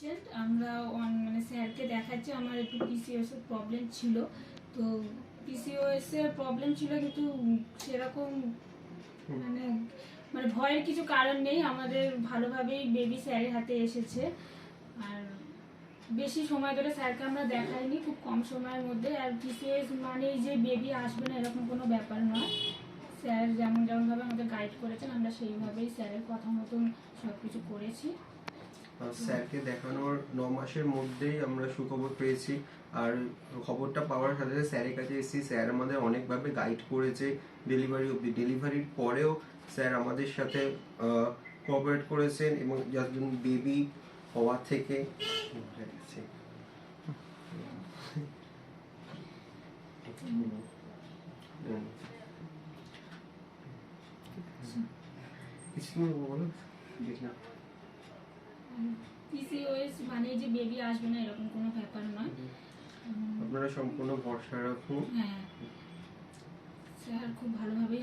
Patient আমরা on- মানে স্যারকে দেখাচ্ছি আমার একটু পিসিওএস এর প্রবলেম ছিল। তো পিসিওএস এর প্রবলেম ছিল কিন্তু সেরকম মানে মানে ভয়ের কিছু কারণ নেই আমাদের ভালোভাবেই বেবি স্যারের হাতে এসেছে। আর বেশি সময় ধরে স্যারকে আমরা দেখাইনি খুব কম সময়ের মধ্যে। আর পিসিওএস মানেই যে বেবি আসবে না এরকম কোনো ব্যাপার নয়। স্যার যেমন যেমনভাবে আমাদের গাইড করেছেন আমরা সেইভাবেই স্যারের কথা মতন সব কিছু করেছি। স্যারকে দেখানোর ন মাসের মধ্যেই আমরা সুখবর পেয়েছি। আর খবরটা পাওয়ার সাথে সাথে স্যারের কাছে এসেছি। স্যার আমাদের অনেকভাবে গাইড করেছে ডেলিভারি অবধি। ডেলিভারির পরেও স্যার আমাদের সাথে কোঅপারেট করেছেন এবং যখন বেবি হওয়া থেকে। কিছু বলো? পিসিওএস মানে যে বেবি আসবে না এরকম কোনো ব্যাপার নয়। আপনারা সম্পূর্ণ ভরসা রাখুন। হ্যাঁ। স্যার খুব ভালোভাবে